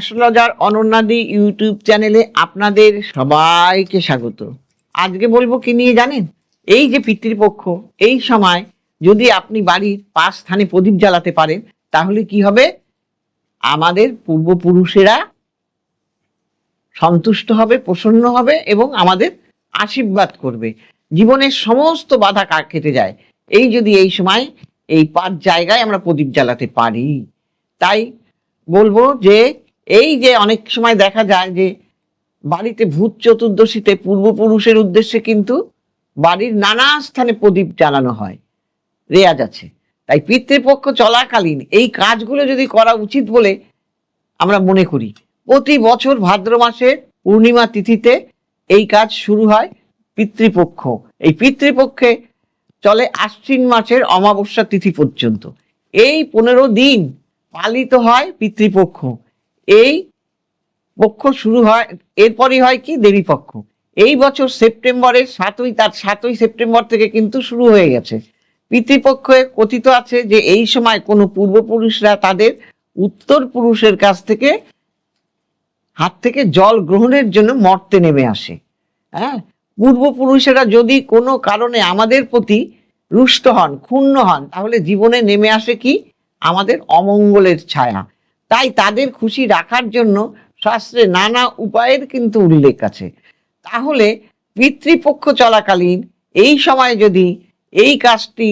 Astrologer অনন্যাদি YouTube চ্যানেলে আপনাদের সবাইকে স্বাগত। আজকে বলব কি নিয়ে জানেন? এই যে পিতৃপক্ষ, এই সময় যদি আপনি বাড়ির পাঁচ স্থানে প্রদীপ জ্বালাতে পারেন, তাহলে কি হবে? আমাদের পূর্বপুরুষেরা সন্তুষ্ট হবে, প্রসন্ন হবে এবং আমাদের আশীর্বাদ করবে। জীবনের সমস্ত বাধা কাট যায়। এই যদি এই সময় এই পাঁচ জায়গায় আমরা প্রদীপ জ্বালাতে পারি, তাই বলব যে এই যে অনেক সময় দেখা যায় যে বাড়িতে ভূত চতুর্দশীতে পূর্বপুরুষের উদ্দেশ্যে কিন্তু বাড়ির নানা স্থানে প্রদীপ জ্বালানো হয়, রেয়াজ আছে। তাই পিতৃপক্ষ চলাকালীন এই কাজগুলো যদি করা উচিত বলে আমরা মনে করি। প্রতি বছর ভাদ্র মাসের পূর্ণিমা তিথিতে এই কাজ শুরু হয় পিতৃপক্ষ। এই পিতৃপক্ষে চলে আশ্বিন মাসের অমাবস্যা তিথি পর্যন্ত। এই পনেরো দিন পালিত হয় পিতৃপক্ষ। এই পক্ষ শুরু হয়, এরপরই হয় কি দেবী পক্ষ। এই বছর সেপ্টেম্বরের সাতই, তার সাতই সেপ্টেম্বর থেকে কিন্তু শুরু হয়ে গেছে। পিতৃপক্ষে কথিত আছে যে এই সময় কোনো পূর্বপুরুষরা তাদের উত্তর পুরুষের কাছ থেকে হাত থেকে জল গ্রহণের জন্য মর্তে নেমে আসে। হ্যাঁ? পূর্বপুরুষেরা যদি কোনো কারণে আমাদের প্রতি রুষ্ট হন, ক্ষুণ্ণ হন, তাহলে জীবনে নেমে আসে কি? আমাদের অমঙ্গলের ছায়া। তাই তাদের খুশি রাখার জন্য শাস্ত্রে নানা উপায়ের কিন্তু উল্লেখ আছে। তাহলে পিতৃপক্ষ চলাকালীন এই সময় যদি এই কাজটি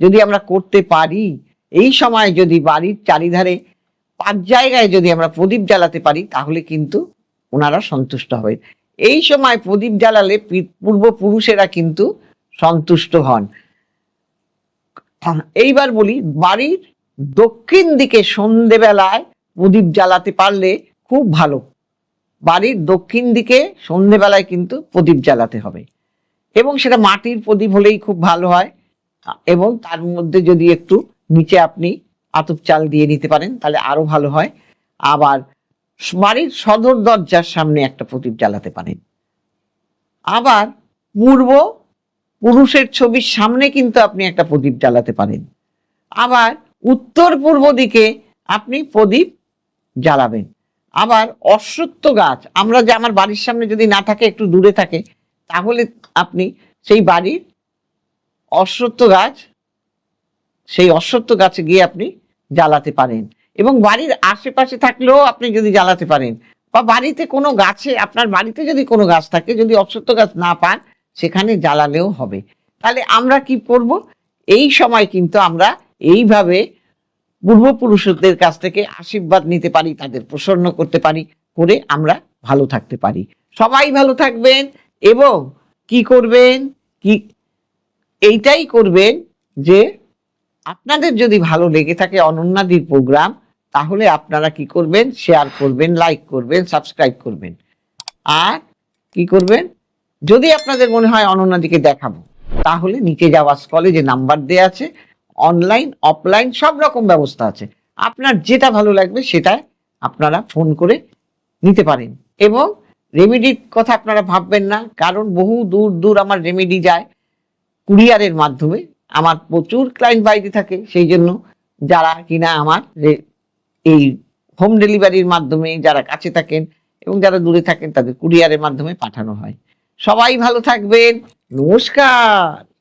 যদি আমরা করতে পারি, এই সময় যদি বাড়ির চারিধারে পাঁচ জায়গায় যদি আমরা প্রদীপ জ্বালাতে পারি, তাহলে কিন্তু ওনারা সন্তুষ্ট হবে এই সময় প্রদীপ জ্বালালে পূর্বপুরুষেরা কিন্তু সন্তুষ্ট হন। এইবার বলি, বাড়ির দক্ষিণ দিকে সন্ধেবেলায় প্রদীপ জ্বালাতে পারলে খুব ভালো। বাড়ির দক্ষিণ দিকে সন্ধেবেলায় কিন্তু প্রদীপ জ্বালাতে হবে। এবং সেটা মাটির প্রদীপ হলেই খুব ভালো হয়। এবং তার মধ্যে যদি একটু নিচে আপনি আতপ চাল দিয়ে নিতে পারেন, তাহলে আরও ভালো হয়। আবার বাড়ির সদর দরজার সামনে একটা প্রদীপ জ্বালাতে পারেন। আবার পূর্ব পুরুষের ছবির সামনে কিন্তু আপনি একটা প্রদীপ জ্বালাতে পারেন। আবার উত্তর পূর্ব দিকে আপনি প্রদীপ জ্বালাবেন। আবার অশ্বত্থ গাছ, আমরা যে আমার বাড়ির সামনে যদি না থাকে, একটু দূরে থাকে, তাহলে আপনি সেই বাড়ির অশ্বত্থ গাছ, সেই অশ্বত্থ গাছে গিয়ে আপনি জ্বালাতে পারেন। এবং বাড়ির আশেপাশে থাকলেও আপনি যদি জ্বালাতে পারেন, বা বাড়িতে কোনো গাছে, আপনার বাড়িতে যদি কোনো গাছ থাকে, যদি অশ্বত্থ গাছ না পান, সেখানে জ্বালালেও হবে। তাহলে আমরা কি করব? এই সময় কিন্তু আমরা এইভাবে পূর্বপুরুষদের কাছ থেকে আশীর্বাদ নিতে পারি, তাদের প্রসন্ন করতে পারি, করে আমরা ভালো থাকতে পারি। সবাই ভালো থাকবেন এবং কি করবেন? কি, এইটাই করবেন যে আপনাদের যদি ভালো লেগে থাকে অনন্যাদির প্রোগ্রাম, তাহলে আপনারা কি করবেন? শেয়ার করবেন, লাইক করবেন, সাবস্ক্রাইব করবেন। আর কি করবেন? যদি আপনাদের মনে হয় অনন্যাদিকে দেখাবো, তাহলে নিচে যাওয়া স্কলে যে নাম্বার দেওয়া আছে অনলাইন অফলাইন সব রকম ব্যবস্থা আছে। আপনার যেটা ভালো লাগবে সেটা আপনারা ফোন করে নিতে পারেন। এবং রেমেডির কথা আপনারা ভাববেন না, কারণ বহু দূর দূর আমার রেমেডি যায় কুরিয়ারের মাধ্যমে। আমার প্রচুর ক্লায়েন্ট বাইরে থাকে, সেই জন্য যারা কিনা আমার এই হোম ডেলিভারির মাধ্যমে যারা কাছে থাকেন এবং যারা দূরে থাকেন, তাদের কুরিয়ারের মাধ্যমে পাঠানো হয়। সবাই ভালো থাকবেন। নমস্কার।